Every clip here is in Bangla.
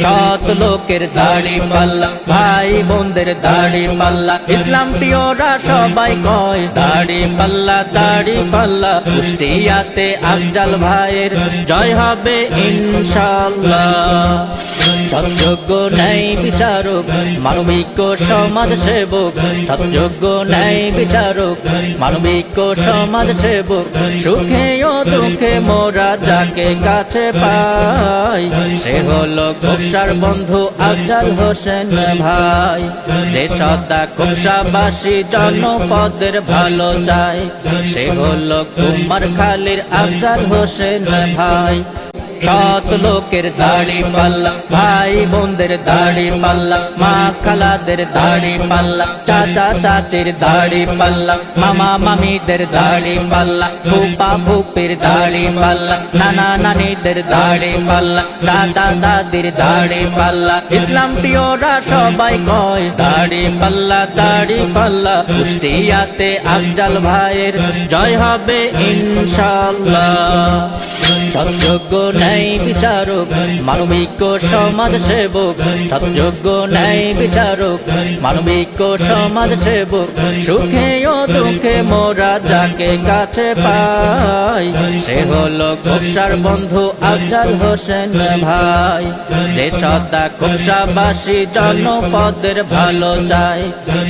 সৎ লোকের দাড়ি পাল্লা, ভাই বোনদের দাড়ি পাল্লা। ইসলাম প্রিয়রা সবাই কয়, দাড়ি পাল্লা দাড়ি পাল্লা। কুষ্টিয়াতে আফজাল ভাইয়ের জয় হবে ইনশাল্লাহ। সৎযোগ্য ন্যায় বিচারক, মানবিক সমাজ সেবক। সৎযোগ্য ন্যায় বিচারক, মানবিক সমাজ সেবক। সুখে ও দুঃখে মোরা যাকে কাছে পাই, সে হলো খুবসার বন্ধু আফজাল হোসেন ভাই। যে সদা খুবসাবাসী জনপদের ভালো চায়, সে হলো কুমার খালির আফজাল হোসেন ভাই। সৎ লোকের দাড়ি পাল্লা ভাই বোনদের দাড়ি পাল্লা মা খালাদের দাড়ি পাল্লা চাচা চাচির দাড়ি পাল্লা মামা মামিদের দাড়ি পাল্লা ফুপা ফুপির দাড়ি পাল্লা নানা নানিদের দাড়ি পাল্লা দাদা দাদির দাড়ি পাল্লা ইসলাম প্রিয়রা সবাই কয় দাড়ি পাল্লা দাড়ি পাল্লা কুষ্টিয়াতে আফজাল ভাইয়ের জয় হবে ইনশাল্লাহ সৎযোগ্য ন্যায় বিচারক, মানবিক সমাজ সেবক। সৎযোগ্য ন্যায় বিচারক, মানবিক সমাজ সেবক। সুখে ও দুঃখে মোরা যাকে কাছে পাই, সে হলো খুবসার বন্ধু আফজাল হোসেন ভাই। যে সদা খুবসাবাসী জনপদের ভালো চায়,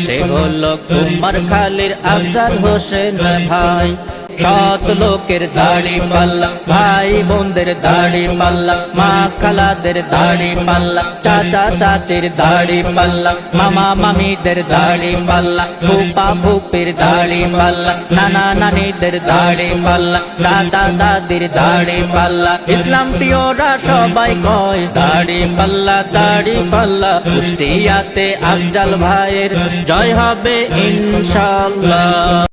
সে হলো কুমার খালির আফজাল হোসেন ভাই। সৎ লোকের দাড়ি পাল্লা ভাই বোনদের দাড়ি পাল্লা মা খালাদের দাড়ি পাল্লা চাচা চাচির দাড়ি পাল্লা মামা মামিদের দাড়ি পাল্লা ফুপা ফুপির দাড়ি পাল্লা নানা নানিদের দাড়ি পাল্লা দাদা দাদির দাড়ি পাল্লা ইসলাম প্রিয়রা সবাই কয় দাড়ি পাল্লা দাড়ি পাল্লা কুষ্টিয়াতে আফজাল ভাইয়ের জয় হবে ইনশাল্লাহ